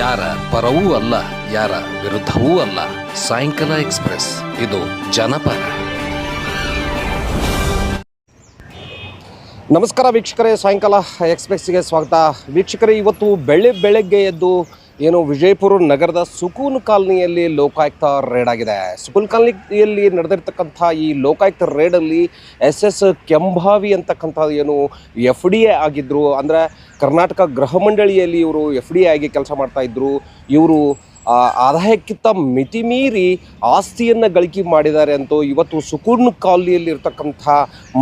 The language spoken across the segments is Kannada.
ಯಾರ ಪರವೂ ಅಲ್ಲ, ಯಾರ ವಿರುದ್ಧವೂ ಅಲ್ಲ. ಸಾಯಂಕಾಲ ಎಕ್ಸ್ಪ್ರೆಸ್, ಇದು ಜನಪರ. ನಮಸ್ಕಾರ ವೀಕ್ಷಕರೇ, ಸಾಯಂಕಾಲ ಎಕ್ಸ್ಪ್ರೆಸ್ಗೆ ಸ್ವಾಗತ. ವೀಕ್ಷಕರೇ, ಇವತ್ತು ಬೆಳೆ ಬೆಳಗ್ಗೆ ಎದ್ದು ಏನು ವಿಜಯಪುರ ನಗರದ ಸುಕೂನ್ ಕಾಲನಿಯಲ್ಲಿ ಲೋಕಾಯುಕ್ತ ರೇಡ್ ಆಗಿದೆ. ಸುಕೂನ್ ಕಾಲನಿಯಲ್ಲಿ ನಡೆದಿರ್ತಕ್ಕಂಥ ಈ ಲೋಕಾಯುಕ್ತ ರೇಡಲ್ಲಿ ಎಸ್ ಎಸ್ ಕೆಂಭಾವಿ ಅಂತಕ್ಕಂಥ ಏನು ಎಫ್ ಡಿ ಎ ಆಗಿದ್ದರು ಅಂದರೆ ಕರ್ನಾಟಕ ಗೃಹ ಮಂಡಳಿಯಲ್ಲಿ ಇವರು ಎಫ್ ಡಿ ಎ ಆಗಿ ಕೆಲಸ ಮಾಡ್ತಾ ಇದ್ದರು ಇವರು ಆದಾಯಕ್ಕಿಂತ ಮಿತಿ ಮೀರಿ ಆಸ್ತಿಯನ್ನು ಗಳಿಕೆ ಮಾಡಿದ್ದಾರೆ ಅಂತೂ ಇವತ್ತು ಸುಕೂರ್ಣ ಕಾಲಿಯಲ್ಲಿ ಇರ್ತಕ್ಕಂಥ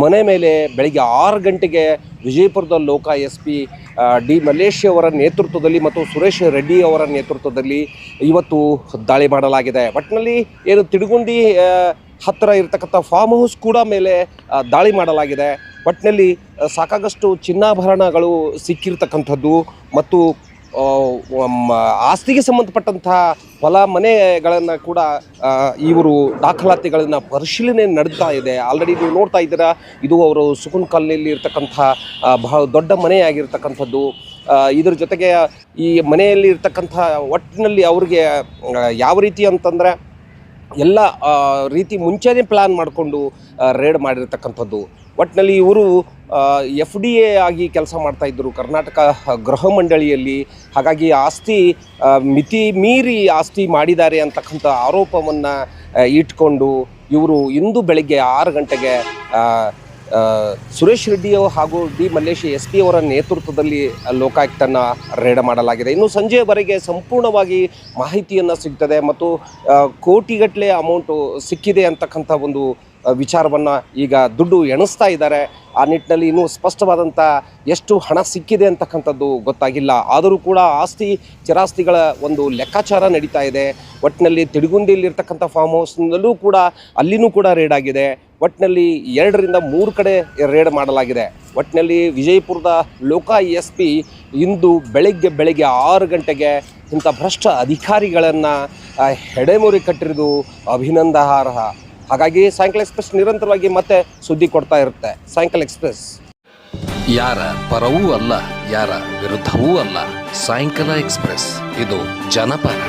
ಮನೆ ಮೇಲೆ ಬೆಳಿಗ್ಗೆ ಆರು ಗಂಟೆಗೆ ವಿಜಯಪುರದ ಲೋಕ ಎಸ್ ಪಿ ಡಿ ಮಲ್ಲೇಶ್ ಅವರ ನೇತೃತ್ವದಲ್ಲಿ ಮತ್ತು ಸುರೇಶ್ ರೆಡ್ಡಿ ಅವರ ನೇತೃತ್ವದಲ್ಲಿ ಇವತ್ತು ದಾಳಿ ಮಾಡಲಾಗಿದೆ. ಒಟ್ಟಿನಲ್ಲಿ ಏನು ತಿಡುಗುಂಡಿ ಹತ್ತಿರ ಇರತಕ್ಕಂಥ ಫಾರ್ಮ್ ಹೌಸ್ ಕೂಡ ಮೇಲೆ ದಾಳಿ ಮಾಡಲಾಗಿದೆ. ಒಟ್ಟಿನಲ್ಲಿ ಸಾಕಾಗಷ್ಟು ಚಿನ್ನಾಭರಣಗಳು ಸಿಕ್ಕಿರ್ತಕ್ಕಂಥದ್ದು ಮತ್ತು ಆಸ್ತಿಗೆ ಸಂಬಂಧಪಟ್ಟಂತಹ ಹೊಲ ಮನೆಗಳನ್ನು ಕೂಡ ಇವರು ದಾಖಲಾತಿಗಳನ್ನು ಪರಿಶೀಲನೆ ನಡೀತಾ ಇದೆ. ಆಲ್ರೆಡಿ ನೀವು ನೋಡ್ತಾ ಇದ್ದೀರಾ, ಇದು ಅವರು ಸುಕುನ್ ಕಾಲನಿಯಲ್ಲಿ ಇರ್ತಕ್ಕಂಥ ಬಹಳ ದೊಡ್ಡ ಮನೆಯಾಗಿರ್ತಕ್ಕಂಥದ್ದು. ಇದ್ರ ಜೊತೆಗೆ ಈ ಮನೆಯಲ್ಲಿ ಇರ್ತಕ್ಕಂಥ ಒಟ್ಟಿನಲ್ಲಿ ಅವರಿಗೆ ಯಾವ ರೀತಿ ಅಂತಂದರೆ ಎಲ್ಲ ರೀತಿ ಮುಂಚೆನೇ ಪ್ಲ್ಯಾನ್ ಮಾಡಿಕೊಂಡು ರೇಡ್ ಮಾಡಿರ್ತಕ್ಕಂಥದ್ದು. ಒಟ್ಟಿನಲ್ಲಿ ಇವರು ಎಫ್ ಡಿ ಎ ಆಗಿ ಕೆಲಸ ಮಾಡ್ತಾ ಇದ್ದರು. ಕರ್ನಾಟಕ ಗೃಹ ಮಂಡಳಿಯಲ್ಲಿ. ಹಾಗಾಗಿ ಆಸ್ತಿ ಮಿತಿ ಮೀರಿ ಆಸ್ತಿ ಮಾಡಿದ್ದಾರೆ ಅಂತಕ್ಕಂಥ ಆರೋಪವನ್ನು ಇಟ್ಕೊಂಡು ಇವರು ಇಂದು ಬೆಳಗ್ಗೆ ಆರು ಗಂಟೆಗೆ ಸುರೇಶ್ ರೆಡ್ಡಿ ಹಾಗೂ ಡಿ ಮಲ್ಲೇಶ್ ಎಸ್ ಪಿ ಅವರ ನೇತೃತ್ವದಲ್ಲಿ ಲೋಕಾಯುಕ್ತನ ರೇಡ್ ಮಾಡಲಾಗಿದೆ. ಇನ್ನು ಸಂಜೆಯವರೆಗೆ ಸಂಪೂರ್ಣವಾಗಿ ಮಾಹಿತಿಯನ್ನು ಸಿಗ್ತದೆ ಮತ್ತು ಕೋಟಿಗಟ್ಟಲೆ ಅಮೌಂಟು ಸಿಕ್ಕಿದೆ ಅಂತಕ್ಕಂಥ ಒಂದು ವಿಚಾರವನ್ನು ಈಗ ದುಡ್ಡು ಎಣಿಸ್ತಾ ಇದ್ದಾರೆ. ಆ ನಿಟ್ಟಿನಲ್ಲಿ ಇನ್ನೂ ಸ್ಪಷ್ಟವಾದಂಥ ಎಷ್ಟು ಹಣ ಸಿಕ್ಕಿದೆ ಅಂತಕ್ಕಂಥದ್ದು ಗೊತ್ತಾಗಿಲ್ಲ. ಆದರೂ ಕೂಡ ಆಸ್ತಿ ಚಿರಾಸ್ತಿಗಳ ಒಂದು ಲೆಕ್ಕಾಚಾರ ನಡೀತಾ ಇದೆ. ಒಟ್ಟಿನಲ್ಲಿ ತಿಡುಗುಂದಿಯಲ್ಲಿರ್ತಕ್ಕಂಥ ಫಾರ್ಮ್ ಹೌಸ್ನಲ್ಲೂ ಕೂಡ ಅಲ್ಲಿನೂ ಕೂಡ ರೇಡ್ ಆಗಿದೆ. ಒಟ್ಟಿನಲ್ಲಿ ಎರಡರಿಂದ ಮೂರು ಕಡೆ ರೇಡ್ ಮಾಡಲಾಗಿದೆ. ಒಟ್ಟಿನಲ್ಲಿ ವಿಜಯಪುರದ ಲೋಕ ಎಸ್ ಪಿ ಇಂದು ಬೆಳಗ್ಗೆ ಬೆಳಗ್ಗೆ ಆರು ಗಂಟೆಗೆ ಇಂಥ ಭ್ರಷ್ಟ ಅಧಿಕಾರಿಗಳನ್ನು ಹೆಡೆಮುರಿ ಕಟ್ಟಿರೋದು ಅಭಿನಂದನಾರ್ಹ ಹಾಗಾಗಿ ಸಾಯಂಕಾಲ ಎಕ್ಸ್ಪ್ರೆಸ್ ನಿರಂತರವಾಗಿ ಮತ್ತೆ ಸುದ್ದಿ ಕೊಡ್ತಾ ಇರುತ್ತೆ. ಸಾಯಂಕಾಲ ಎಕ್ಸ್ಪ್ರೆಸ್ ಯಾರ ಪರವೂ ಅಲ್ಲ, ಯಾರ ವಿರುದ್ಧವೂ ಅಲ್ಲ, ಸಾಯಂಕಾಲ ಎಕ್ಸ್ಪ್ರೆಸ್ ಇದು ಜನಪರ.